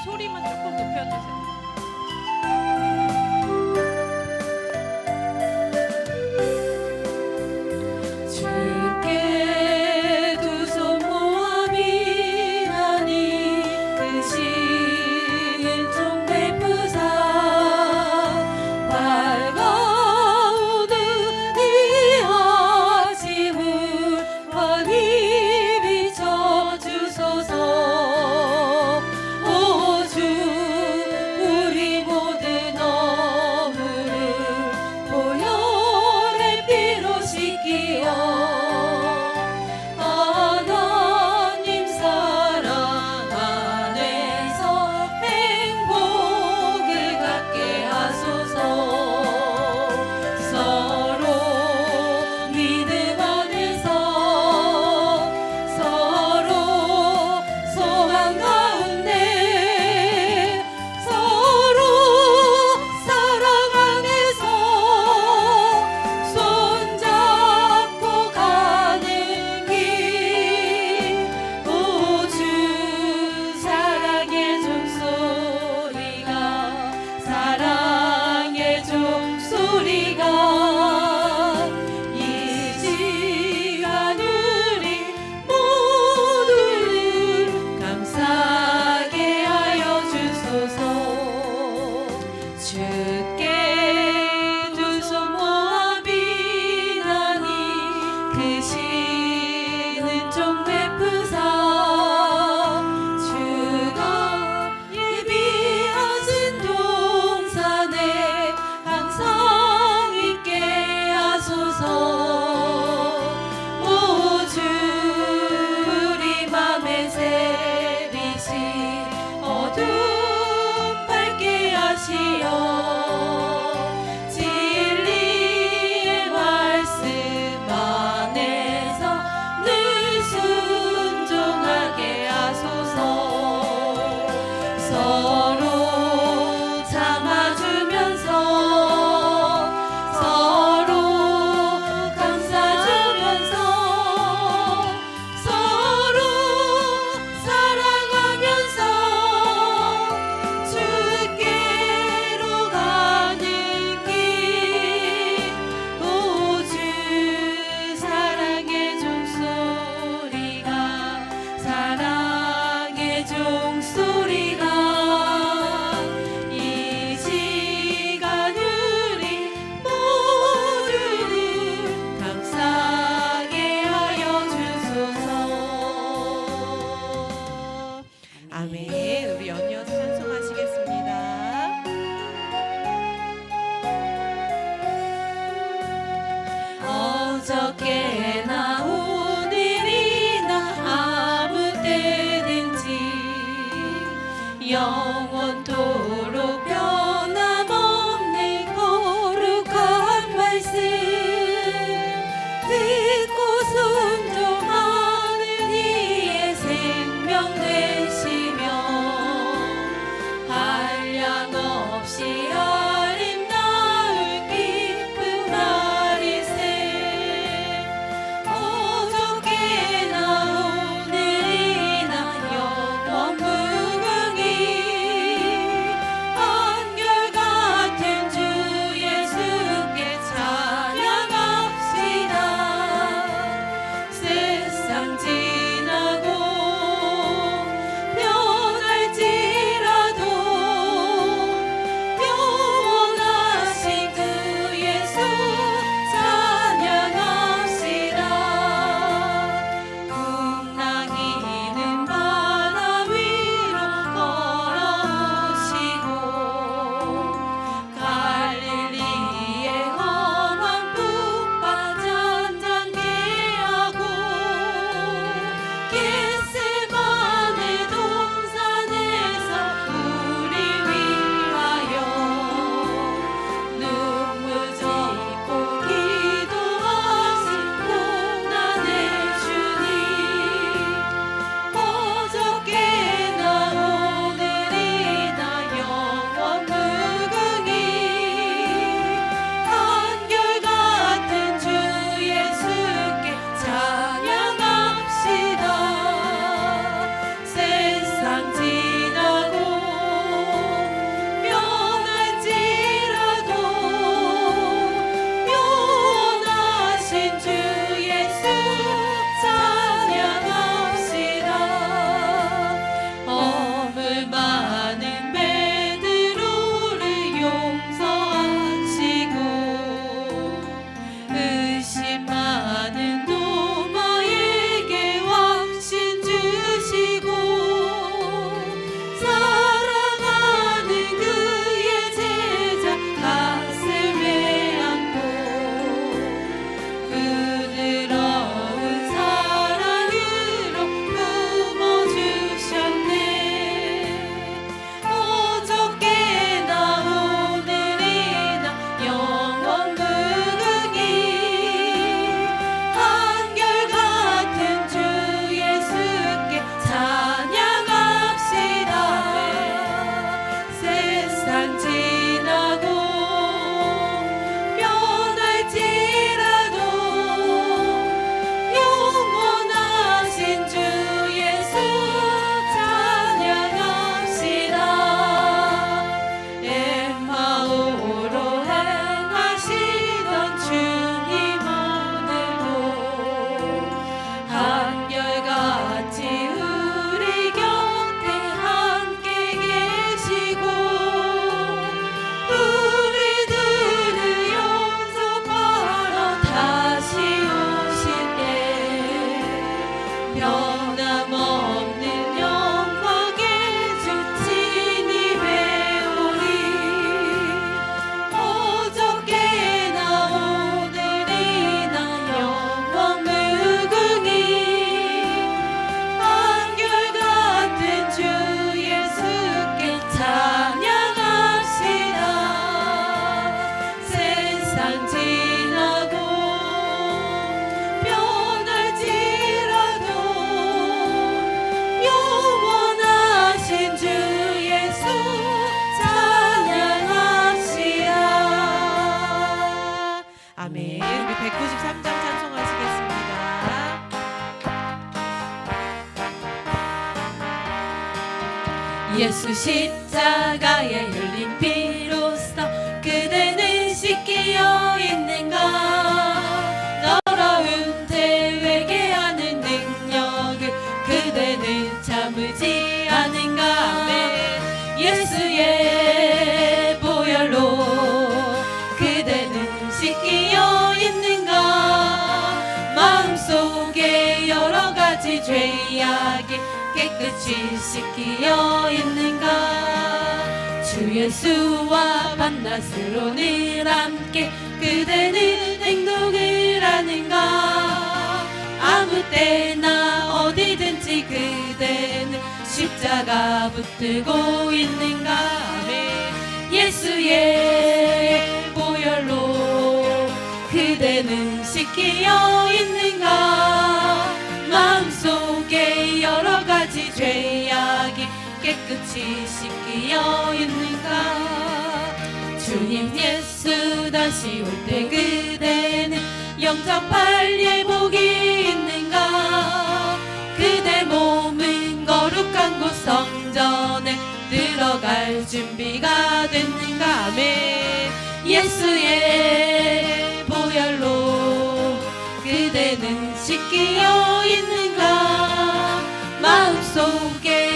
소리만 조금 높여주세요. 예수 십자가에 흘린 피로써 그대는 씻기어 있는가 더러운 대회게 하는 능력을 그대는 참으지 않은가. 예수의 보혈로 그대는 씻기어 있는가 마음속에 여러 가지 죄악이 깨끗이 씻기어 있는가? 주 예수와 밤낮으로 늘 함께 그대는 행동을 하는가? 아무 때나 어디든지 그대는 십자가 붙들고 있는가. 예수의 보혈로 그대는 씻기어 깨끗이 씻기어 있는가? 주님 예수 다시 올 때 그대는 영접할 예복이 있는가? 그대 몸은 거룩한 곳 성전에 들어갈 준비가 됐는가? 아멘. 예수의 보혈로 그대는 씻기어 있는가? 마음속에